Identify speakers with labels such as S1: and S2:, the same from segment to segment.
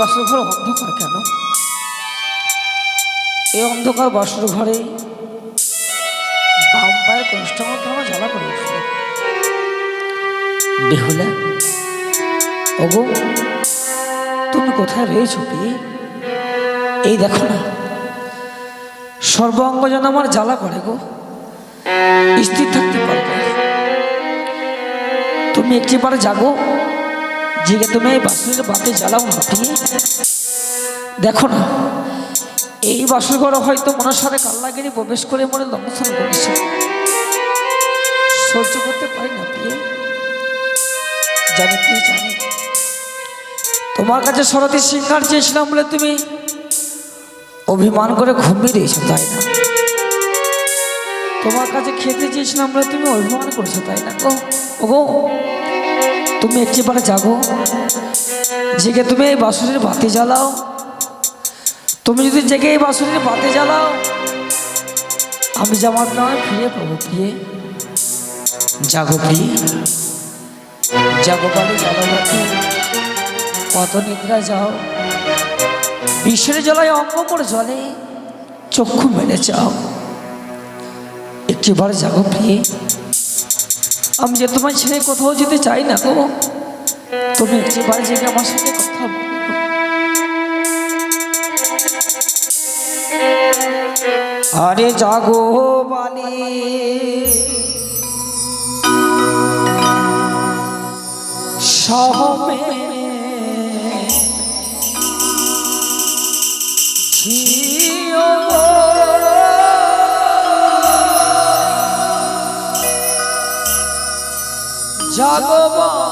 S1: বাসর ঘর অন্ধকার কেন? এই অন্ধকার বাসর ঘরে বাম পায়ের কষ্ট মতো আমার জ্বালা করে উঠল বেহুলা, ওগো, তুমি কোথায় রয়েছো বিয়ে এই দেখো না, সর্বাঙ্গ যেন আমার জ্বালা করে গো। স্থির থাকতে পারবে। তুমি একটিবার জাগো। জেগে তুমি এই বাসুরের বাতি জ্বালাও না দিয়ে দেখো না, এই বাসুর ঘরে হয়তো মনের সাথে কাল্লাগিরি প্রবেশ করে মনে দংশন করেছে সহ্য করতে পারি না বিয়ে জানি কি জানি। তোমার কাছে সরতি সিংহার চেয়েছিলাম বলে তুমি অভিমান করে ঘুমিয়ে দিয়েছ, তাই না? তোমার কাছে খেতে চেয়েছিলাম বলে তুমি অভিমান করেছ, তাই না গো? ওগো তুমি একটিবারে জাগো। জেগে তুমি এই বাসুরের বাতি জ্বালাও। তুমি যদি জেগে এই বাসুরের বাতি জ্বালাও, আমি যেমন নয় ফিরে পাবো প্রিয়ে জাগো প্রিয়ে জাগো বাড়ি বাতি কত নিদ্রা যাও। বিশ্বের জলায় অঙ্গ করে জলে চক্ষু মেলে যাও একটিবার জাগো প্রিয়ে আমি যে তোমার ছেড়ে কোথাও যেতে চাই না গো। তুমি এবার যে আমার সাথে কথা আরে জাগো বালি। সহমে জাগবানি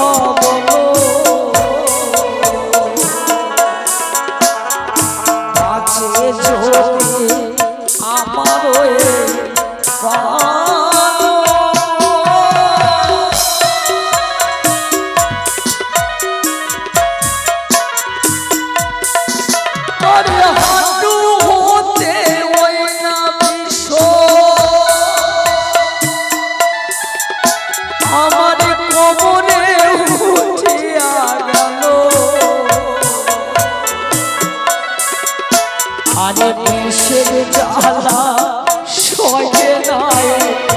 S1: 어 আর নিষেধ জ্বালা সয়ে নাই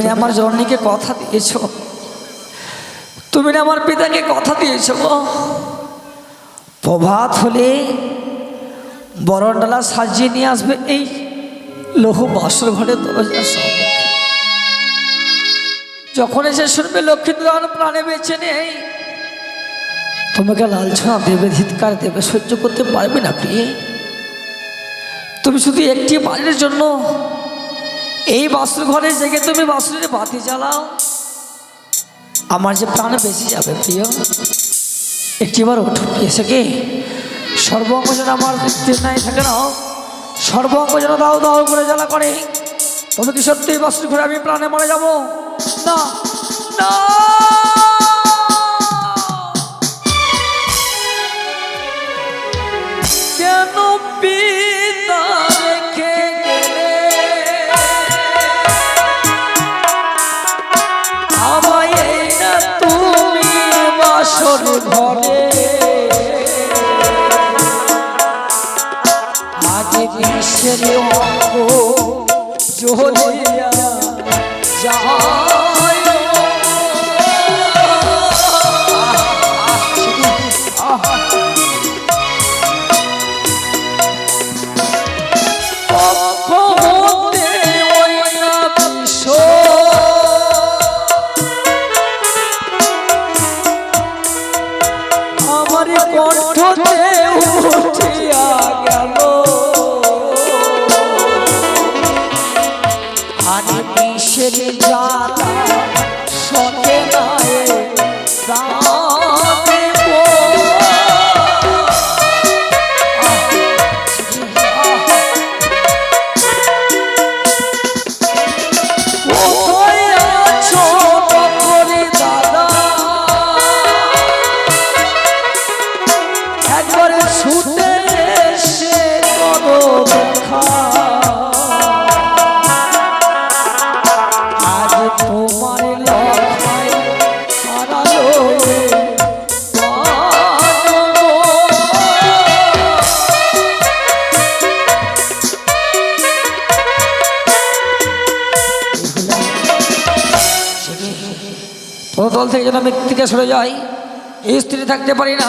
S1: তুমি আমার জননীকে কথা দিয়েছ। তুমি আমার পিতাকে কথা দিয়েছ প্রভাত হলে বরণডালা সাজিয়ে নিয়ে আসবে এই লৌহ বাসর ঘরে যখন এসে শুনবে লক্ষ্মী লক্ষ্মীন্দর প্রাণে বেঁচে নেই, তোমাকে লালছনা দেবে, ধিৎকার দেবে, সহ্য করতে পারবে না, প্রিয়ে। তুমি শুধু একটি বাড়ির জন্য এই বাসুর ঘরে জেগে তুমি বাসুরের বাতি জ্বালাও। আমার যে প্রাণ বেঁচে যাবে প্রিয় একটিবার উঠুন এসে কি? সর্বঙ্গ যেন আমার নাই থাকে না। সর্বঙ্গ যেন দাও দাও করে জ্বালা করে। তবে কি সত্যি বাসুর ঘরে আমি প্রাণে মারা যাব? না না। কেন পিতা ঘরে দল থেকে যেন থেকে সরে যাই স্ত্রী থাকতে পারি না।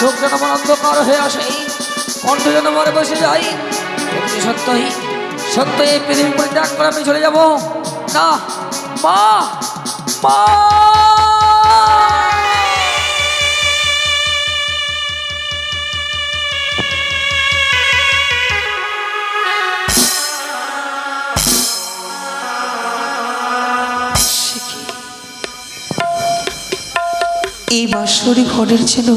S1: চোখ যেন আমার অন্ধকার হয়ে আসে। কণ্ঠ যেন মরে বসে যাই সত্যই সত্যই এই পৃথিবী পরিত্যাগ করে আমি চলে যাব। না, মা মা!
S2: এই বাঁশরি ঘরের যেন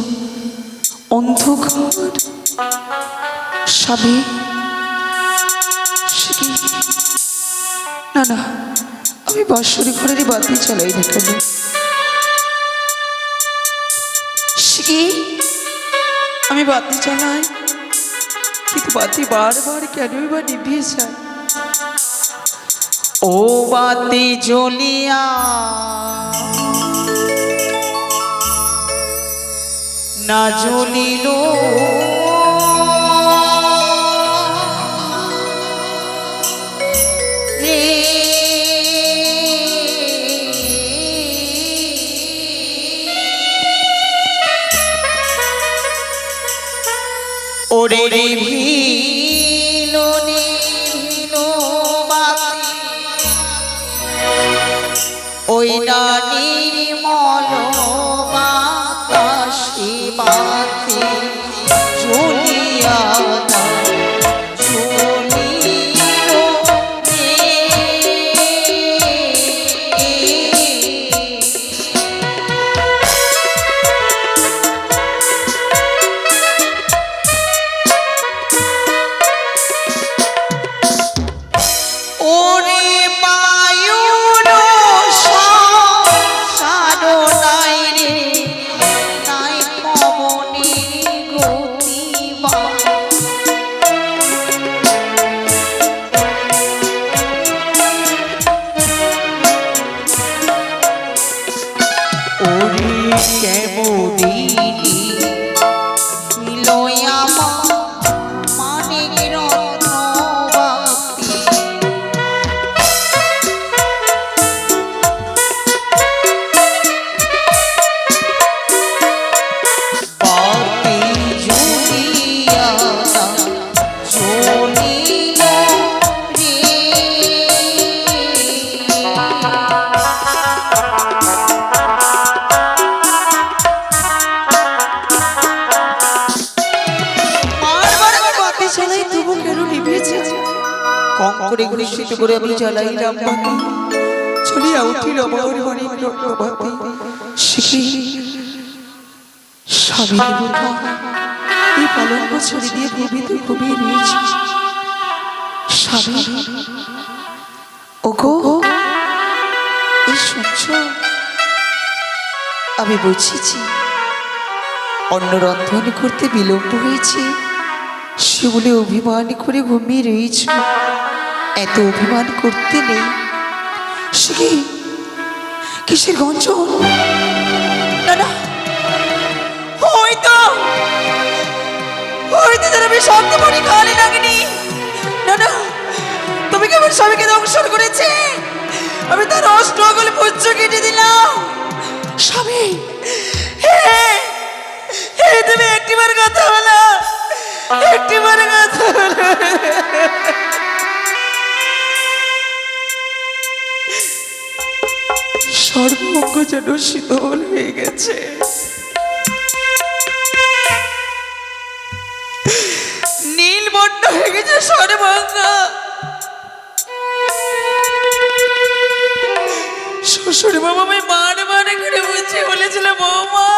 S2: অন্ধকার সাবে সে কি? না না, আমি বাঁশরি ঘরের বাতি চালাই না কেন কি? আমি বাতি চালাই, কিন্তু বাতি বারবার কেনই বা নিভিয়ে যায় ও বাতি জ্বলিয়া না জ্বলিল রে ওরে রে ভিল নীল বাতি ওই না নির্মল। Bỏ doing. করে আমি জ্বালাইলাম চলিয়া উঠিল আমার বাড়ি রত্নবাতি শিখি স্বামীর বোধা এই পালঙ্ক ছেড়ে দিয়ে ভূমিতে ঘুমিয়ে রয়েছে স্বামী ওগো এই শুনছ? আমি বুঝেছি। অন্ন রন্ধন করতে বিলম্ব হয়েছে। সে বলে অভিমান করে ঘুমিয়ে রয়েছ। এত অভিমান করতে নেই। সে কি? কিসের গঞ্জন? না না না তুমি স্বামীকে করেছে? আমি কেটে স্বামী, হে হে, তুমি একটিবার কথা বলো। একটিবার কথা বলো। সর্বঙ্গ যেন শীতল হয়ে গেছে। নীল বর্ণ হয়ে গেছে সর্বঙ্গ শ্বশুর বাবা আমি বার বার করে বুঝিয়ে বলেছিল, বৌমা,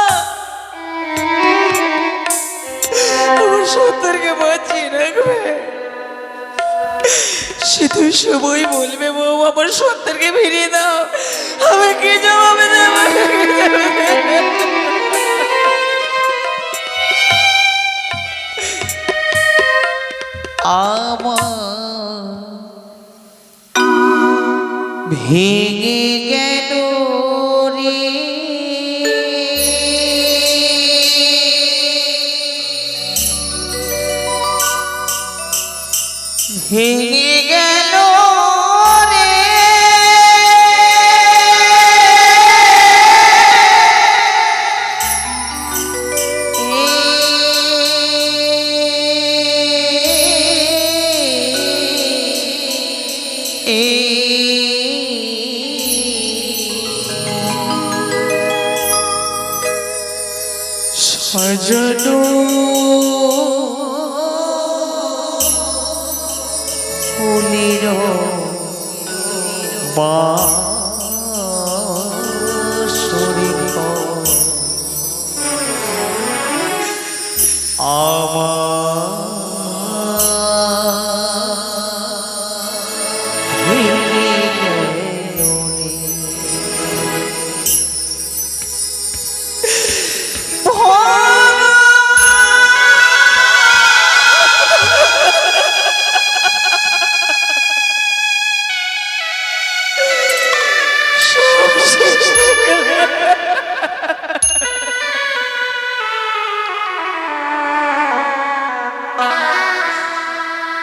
S2: আমার সত্তরকে বাঁচিয়ে রাখবে। সে তুই সবই বলবে বউ, আমার সত্তরকে ফিরিয়ে দাও। আমি কি জবাবে দেবো আমার ভেঙে গেল রে। ভেঙে গেল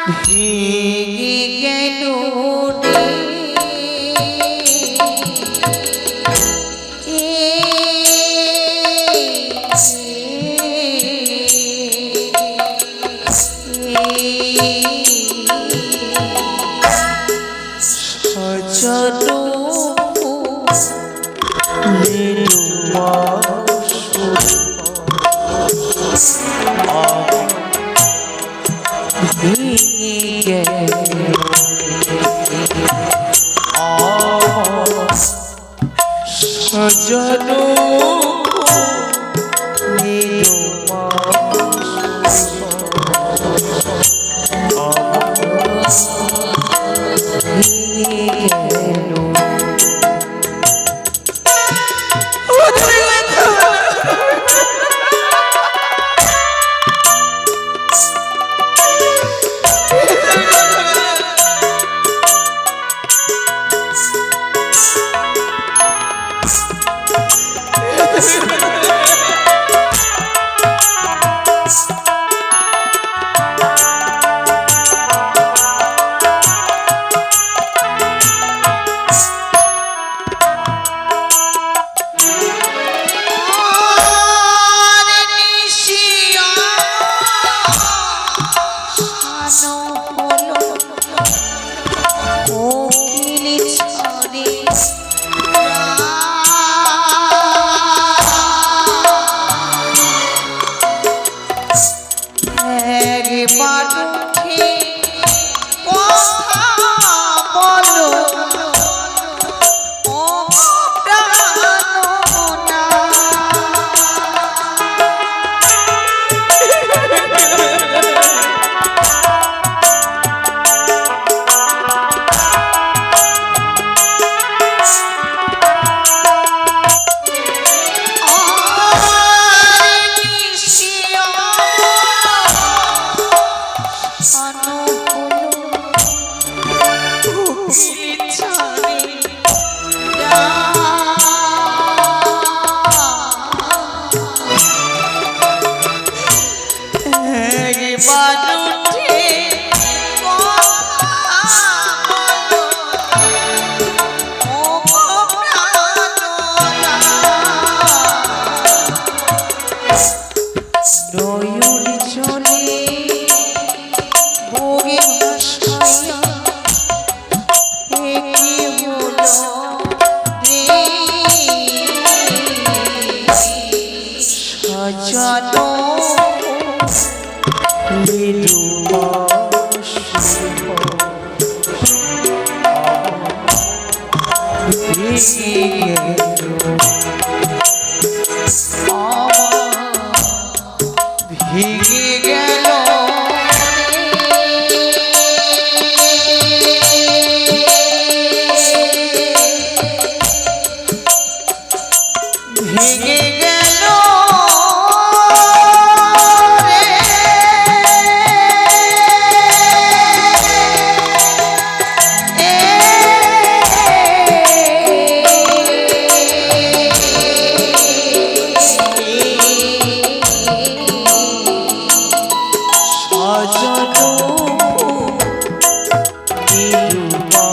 S2: ভেঙে গেল সজনো ভেঙে
S3: সে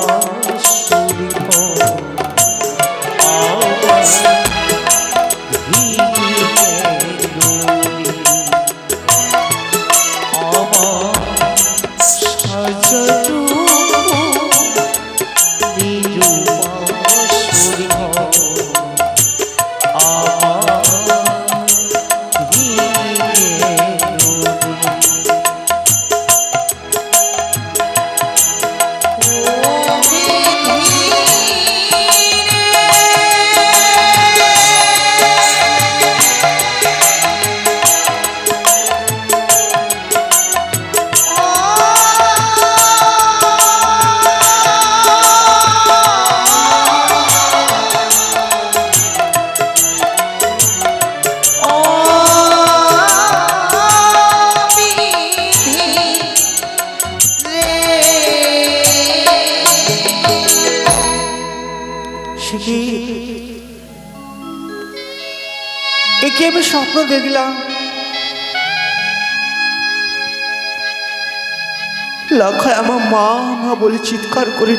S3: বলে চিৎকার করে